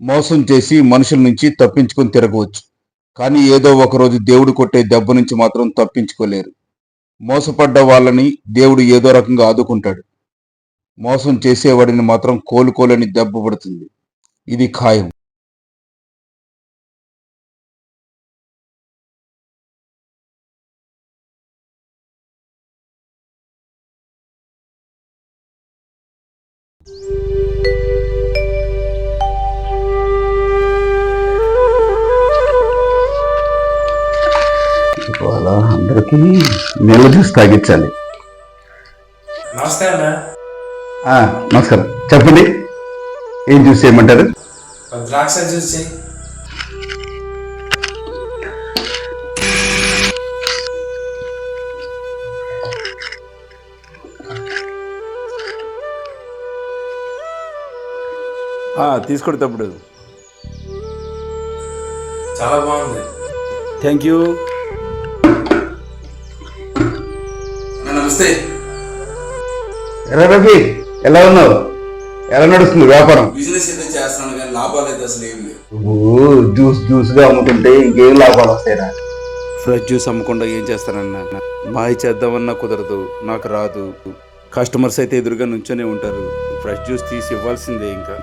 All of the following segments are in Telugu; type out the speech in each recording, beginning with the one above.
మోసం చేసి మనుషుల నుంచి తప్పించుకొని తిరగవచ్చు. కానీ ఏదో ఒకరోజు దేవుడు కొట్టే దెబ్బ నుంచి మాత్రం తప్పించుకోలేరు. మోసపడ్డ వాళ్ళని దేవుడు ఏదో రకంగా ఆదుకుంటాడు. మోసం చేసేవాడిని మాత్రం కోలుకోలేని దెబ్బ పడుతుంది. ఇది ఖాయం. అందరికీ నీళ్ళ జ్యూస్ తాగించాలి నమస్తే అన్న. ఆ, నమస్కారం. చెప్పండి. ఏం జ్యూస్ చేయమంటారు? ద్రాక్ష జ్యూస్ తీసుకోండి తప్పుడు చాలా బాగుంది. థ్యాంక్ యూ నమస్తే. రఫీ ఎలా ఉన్నావు? ఎలా నడుస్తుంది వ్యాపారం? బిజినెస్ అయితే చేస్తున్నాను కానీ లాభాలు అయితే అసలు ఏం లేవు. నువ్వు జ్యూస్ జ్యూస్గా అమ్ముతుంటే ఇంకేం లాభాలు వస్తాయిరా? ఫ్రెష్ జ్యూస్ అమ్మకుండా ఏం చేస్తానన్నా? మాయ చేద్దామన్నా కుదరదు నాకు రాదు. కస్టమర్స్ అయితే ఎదురుగా నుంచొనే ఉంటారు. ఫ్రెష్ జ్యూస్ తీసి ఇవ్వాల్సిందే ఇంకా.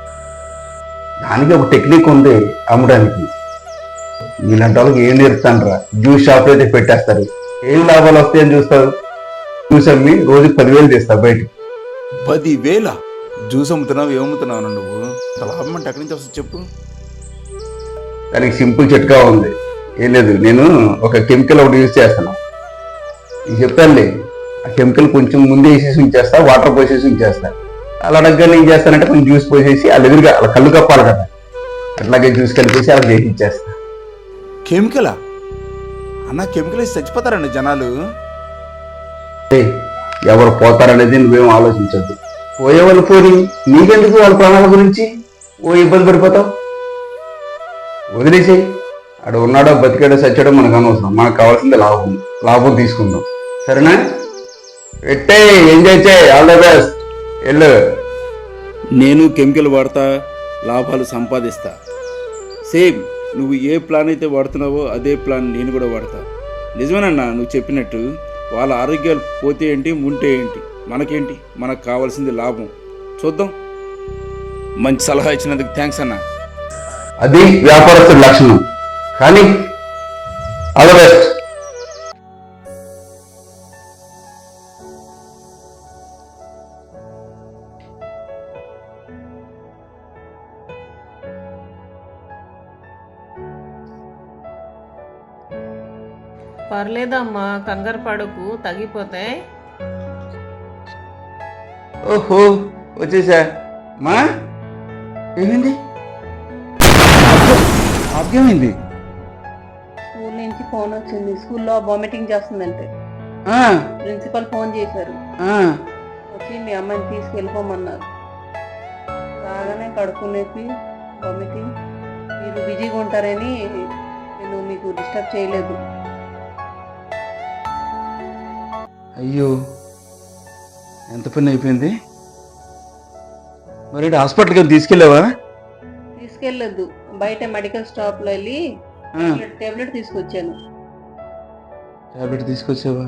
దానికి ఒక టెక్నిక్ ఉంది అమ్మడానికి. నీలాంటి వాళ్ళకి ఏం నేర్పుతానరా? జ్యూస్ షాప్ అయితే పెట్టేస్తారు. ఏం లాభాలు వస్తాయని చూస్తారు జ్యూస్ అమ్మి రోజుకి పదివేలు తీస్తా బయటికి. పదివేల? జ్యూస్ అమ్ముతున్నావు ఏమమ్ముతున్నావు నువ్వు? లాభం అంటే ఎక్కడి నుంచి వస్తుంది చెప్పు. దానికి సింపుల్ చిట్కా ఉంది. ఏం లేదు నేను ఒక కెమికల్ ఒకటి యూజ్ చేస్తాను. నీకు చెప్తానులే ఆ కెమికల్ కొంచెం ముందే వేసేసి ఉంచేస్తా వాటర్ పోసేసి ఉంచేస్తా. అలా అడగగానే ఏం చేస్తానంటే కొంచెం జ్యూస్ పోసేసి వాళ్ళ ఎదురుగా అలా కళ్ళు కప్పాలి కదా. అట్లాగే జ్యూస్ కలిపేసి అలా చేసి ఇచ్చేస్తా కెమికలా? అన్న కెమికల్ వేసి చచ్చిపోతారండి జనాలు. ఎవరు పోతారనేది నువ్వేం ఆలోచించద్దు. పోయేవాళ్ళు పోని నీకెందుకు వాళ్ళ ప్రాణాల గురించి? ఓ ఇబ్బంది పడిపోతావు? వదిలేసేయి. అడు ఉన్నాడో బతికాడో సచ్చాడో మనకు అనవసరం. మనకు కావాల్సింది లాభం. లాభం తీసుకుందాం. సరేనా? పెట్టే ఎంజాయ్ చేయి. ఆల్ ద బెస్ట్ వెళ్ళు. నేను కెమికల్ వాడతా లాభాలు సంపాదిస్తా. సేమ్ నువ్వు ఏ ప్లాన్ అయితే వాడుతున్నావో అదే ప్లాన్ నేను కూడా వాడతా. నిజమేనన్నా నువ్వు చెప్పినట్టు వాళ్ళ ఆరోగ్యాలు పోతే ఏంటి ఉంటే ఏంటి? మనకేంటి? మనకు కావాల్సింది లాభం. చూద్దాం. మంచి సలహా ఇచ్చినందుకు థ్యాంక్స్ అన్న. అది వ్యాపారస్తుడి లక్షణం. కానీ ఆల్ ద బెస్ట్. పర్లేదమ్మా కంగారు పడకు తగ్గిపోతాయి ఓహో వచ్చేసా. మా ఏమైంది ఆప్యమైంది స్కూల్ నుంచి ఫోన్ వచ్చింది. స్కూల్లో వామిటింగ్ చేస్తుందంటే. ప్రిన్సిపల్ ఫోన్ చేశారు. వచ్చి మీ అమ్మాయిని తీసుకెళ్ళిపోమన్నారు. రాగానే కడుక్కునేసి వామిటింగ్ మీరు బిజీగా ఉంటారని నేను మీకు డిస్టర్బ్ చేయలేదు. అయ్యో ఎంత పని అయిపోయింది? మరి హాస్పిటల్కి తీసుకెళ్ళావా? తీసుకెళ్ళొద్దు. బయట మెడికల్ స్టాప్లో వెళ్ళి టాబ్లెట్ తీసుకొచ్చాను. టాబ్లెట్ తీసుకొచ్చావా?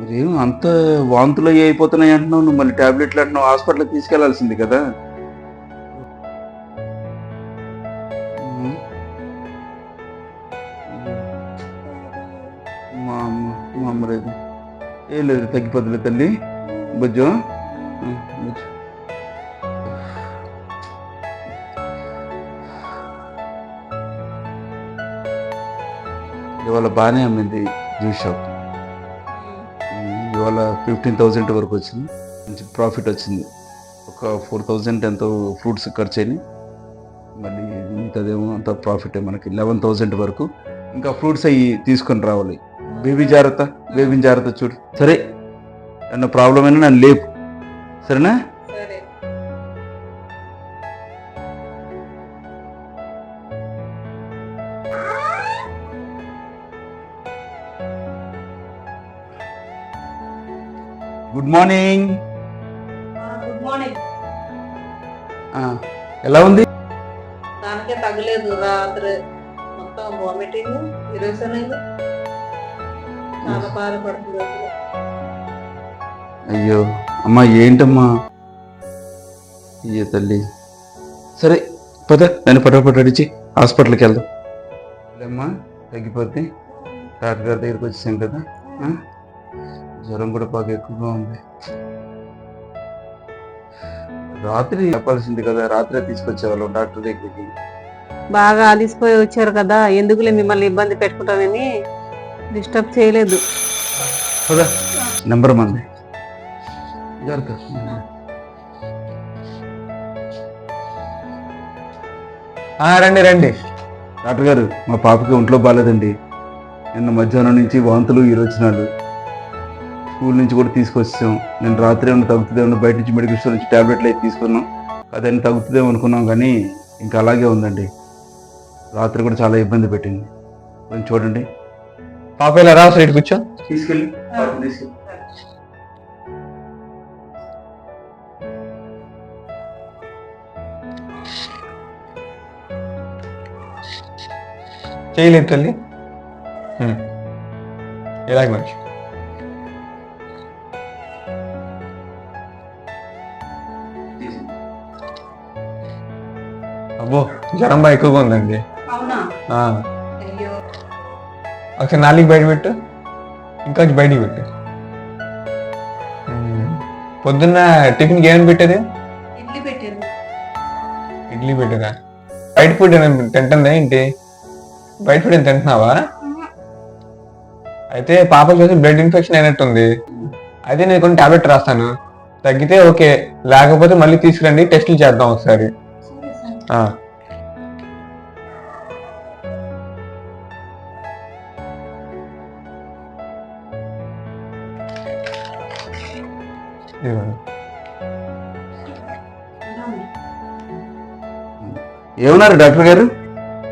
మరి అంత వాంతులు అయిపోతున్నాయి అంటున్నావు నువ్వు మళ్ళీ టాబ్లెట్లు అంటున్నావు హాస్పిటల్కి తీసుకెళ్ళాల్సింది కదా. లేదు తగ్గిపోతుంది తల్లి. బుజ్జు. బుజ్జు ఇవాళ బాగానే అమ్మింది జ్యూస్ షాప్. ఇవాళ ఫిఫ్టీన్ థౌజండ్ వరకు వచ్చింది. మంచి ప్రాఫిట్ వచ్చింది. ఒక ఫోర్ థౌజండ్ ఎంతో ఫ్రూట్స్ ఖర్చు అయినాయి. మళ్ళీ ఇంతదేమో అంత ప్రాఫిట్ మనకి. లెవెన్ థౌజండ్ వరకు ఇంకా ఫ్రూట్స్ అవి తీసుకొని రావాలి. బేబీ జాగ్రత్త బేబీని జాగ్రత్త చూడు. సరే ఏమన్నా ప్రాబ్లం అయినా నన్ను లేపు. సరేనా? సరే గుడ్ మార్నింగ్ గుడ్ మార్నింగ్ ఎలా ఉంది? దానికే తగ్గలేదు రాత్రి మొత్తం వామిటింగ్ అయింది. చాలా బాధపడుతుంది అసలు. అయ్యో అమ్మా ఏంటమ్మా? అయ్యో తల్లి. సరే పద నేను పటాపట అడిచి హాస్పిటల్కి వెళ్దాం. అమ్మా తగ్గిపోతే డాక్టర్ గారి దగ్గరికి వచ్చేసాం కదా? జ్వరం కూడా బాగా ఎక్కువగా ఉంది. రాత్రి చెప్పాల్సింది కదా రాత్రే తీసుకొచ్చేవాళ్ళం డాక్టర్ దగ్గరికి. బాగా అలిసిపోయి వచ్చారు కదా ఎందుకులే మిమ్మల్ని ఇబ్బంది పెట్టుకుంటానని డిస్టర్బ్ చేయలేదు. నెంబర్ మంది. రండి రండి. డాక్టర్ గారు మా పాపకి ఒంట్లో బాగాలేదండి నిన్న మధ్యాహ్నం నుంచి వాంతులు ఈరోజునాలు స్కూల్ నుంచి కూడా తీసుకొచ్చాం. నేను రాత్రి ఏమైనా తగ్గుతుందేమో బయట నుంచి మెడికల్ స్టోర్ నుంచి టాబ్లెట్లు అయితే తీసుకున్నాం. అదని తగ్గుతుందేమో అనుకున్నాం కానీ ఇంకా అలాగే ఉందండి. రాత్రి కూడా చాలా ఇబ్బంది పెట్టింది. కొంచెం చూడండి. పాప ఇలా రా సైడ్ కూర్చో. తీసుకెళ్ళి చేయలేదు తల్లి. ఇలాగ మంచి అబ్బో జ్వరం బాగా ఎక్కువగా ఉందండి. అవునా? ఒకసారి నాలుగు బయట పెట్టు ఇంకా బయటికి పెట్టు. పొద్దున్న టిఫిన్కి ఏమని పెట్టేది ఇడ్లీ పెట్టాను ఇడ్లీ పెట్టినా బయట ఫుడ్ తింటుందా ఏంటి? బయట ఫుడ్ తింటున్నావా? అయితే పాప చూసి బ్లడ్ ఇన్ఫెక్షన్ అయినట్టుంది. అయితే నేను కొన్ని టాబ్లెట్ రాస్తాను. తగ్గితే ఓకే. లేకపోతే మళ్ళీ తీసుకురండి టెస్టులు చేద్దాం ఒకసారి. ఏమన్నారు? డాక్టర్ గారు?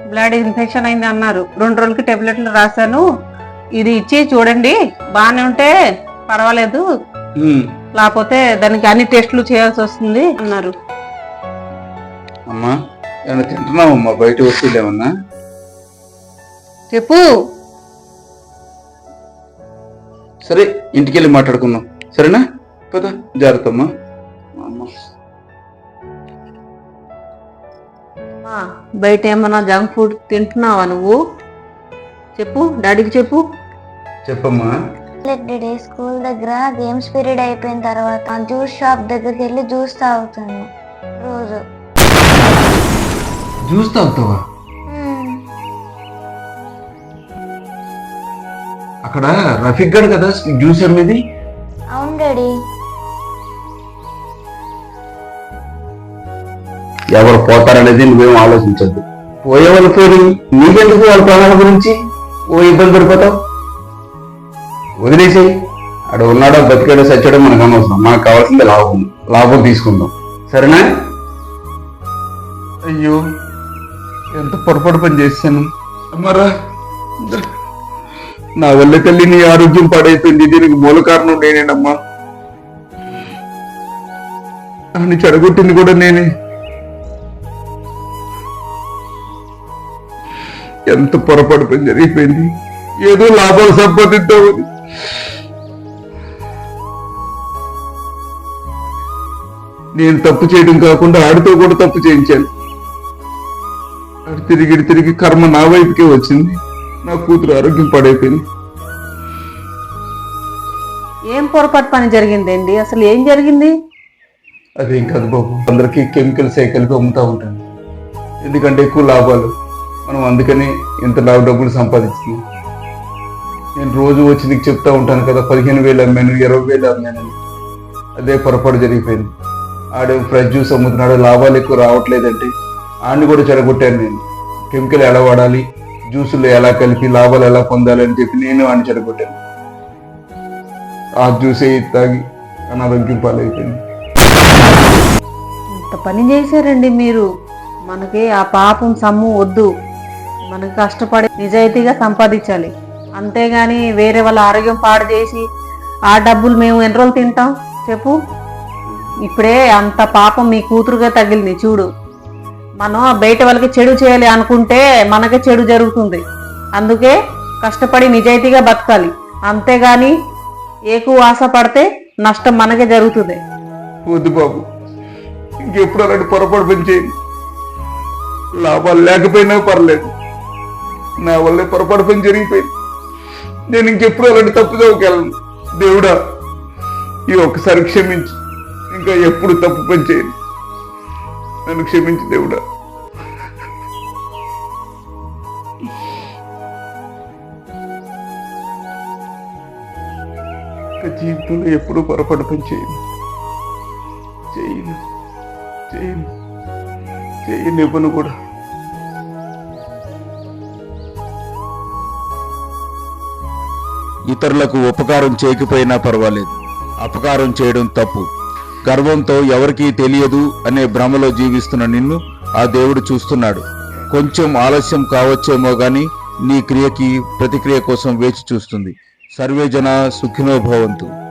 బ్లడ్ ఇన్ఫెక్షన్ అయింది అన్నారు. రెండు రోజులకి టాబ్లెట్లు రాశాను. ఇది ఇచ్చి చూడండి. బాగానే ఉంటే పర్వాలేదు. లేకపోతే దానికి అన్ని టెస్టులు చేయాల్సి వస్తుంది అన్నారు. అమ్మా ఏమైనా తింటున్నావమ్మా బయట వస్తువులు ఏమన్నా? చెప్పు. సరే ఇంటికి వెళ్ళి మాట్లాడుకుందాం. సరేనా? పద జాగ్రత్త అమ్మా. అమ్మ ఆ, బయట ఏమన్నా జంక్ ఫుడ్ తింటున్నావా నువ్వు? చెప్పు డాడీకి చెప్పు. చెప్పమ్మా. డే స్కూల్ దగ్గర గేమ్స్ పీరియడ్ అయిపోయిన తర్వాత జ్యూస్ షాప్ దగ్గరికి వెళ్ళి జ్యూస్ తాగుతాను రోజు. జ్యూస్ తాగుతావా. అక్కడ రఫీక్ గడ్ కదా జ్యూస్ అమ్మేది అవును డాడీ. ఎవరు పోతారనేది నువ్వేం ఆలోచించద్దు. పోయే వాళ్ళు పోయి నీకెందుకు వాళ్ళ ప్రాణాల గురించి? ఓ ఇబ్బంది పడిపోతావు? వదిలేసేయి. అక్కడ ఉన్నాడో బతికాడో సచ్చాడో మనకు అనవసరం. మనకు కావాల్సింది లాభం. లాభం తీసుకుందాం. సరేనా? అయ్యో ఎంత పొరపాటు పని చేశాను. అమ్మారా నా వల్ల తల్లి నీ ఆరోగ్యం పాడైపోయింది. దీనికి మూల కారణం నేనేనమ్మా. అని చెడగొట్టింది కూడా నేనే. ఎంత పొరపాటు పని జరిగిపోయింది? ఏదో లాభాలు సంపాదిద్దామని. నేను తప్పు చేయడం కాకుండా ఆడితో కూడా తప్పు చేయించాను. ఆడు తిరిగి తిరిగి కర్మ నా వైపుకే వచ్చింది. నా కూతురు ఆరోగ్యం పాడైపోయింది. ఏం పొరపాటు పని జరిగిందండి? అసలు ఏం జరిగింది? అదేం కాదు బాబు అందరికీ కెమికల్స్ కలిపి అమ్ముతూ ఉంటాను. ఎందుకంటే ఎక్కువ లాభాలు. మనం అందుకనే ఇంత లాభ డబ్బులు సంపాదిస్తున్నాం నేను రోజు వచ్చి నీకు చెప్తా ఉంటాను కదా పదిహేను వేలు అమ్మాను ఇరవై వేలు అమ్మానని అదే పొరపాటు జరిగిపోయింది. ఆడేమో ఫ్రెష్ జ్యూస్ అమ్ముతున్నాడు లాభాలు ఎక్కువ రావట్లేదంటే ఆడిని కూడా చెడగొట్టాను నేను. కెమికల్ ఎలా వాడాలి జ్యూసులు ఎలా కలిపి లాభాలు ఎలా పొందాలి అని చెప్పి నేను ఆడిని చెడగొట్టాను. ఆ జ్యూసే తాగి అనారోగ్యం పాలైపోయింది. ఇంత పని చేశారండి మీరు. మనకి ఆ పాపం సమ్ము వద్దు. మనకి కష్టపడి నిజాయితీగా సంపాదించాలి. అంతేగాని వేరే వాళ్ళ ఆరోగ్యం పాడు చేసి ఆ డబ్బులు మేము ఎన్ని రోజులు తింటాం? చెప్పు. ఇప్పుడే అంత పాపం మీ కూతురుగా తగిలింది చూడు. మనం బయట వాళ్ళకి చెడు చేయాలి అనుకుంటే మనకే చెడు జరుగుతుంది. అందుకే కష్టపడి నిజాయితీగా బతకాలి. అంతేగాని ఏకు ఆశ పడితే నష్టం మనకే జరుగుతుంది. వద్దు బాబు. ఇంకెప్పుడు అలాంటి పొరపాటు పని చేయండి లాభాలు లేకపోయినా పర్లేదు. నా వల్లే పొరపాటు పని జరిగిపోయింది. నేను ఇంకెప్పుడు అలాంటి తప్పుదోకెళ్ళను దేవుడా ఈ ఒక్కసారి క్షమించు. ఇంకా ఎప్పుడు తప్పు పని చేయను. నన్ను క్షమించు దేవుడా. ఇంకా జీవితంలో ఎప్పుడు పొరపాటు పని చేయను. చేయను. చేయను. చేయను ఇవ్వను కూడా. ఇతరులకు ఉపకారం చేయకపోయినా పర్వాలేదు. అపకారం చేయడం తప్పు. గర్వంతో ఎవరికీ తెలియదు అనే భ్రమలో జీవిస్తున్న నిన్ను ఆ దేవుడు చూస్తున్నాడు. కొంచెం ఆలస్యం కావచ్చేమో గాని నీ క్రియకి ప్రతిక్రియ కోసం వేచి చూస్తుంది. సర్వేజన సుఖినోభవంతు సుఖినో భవంతు.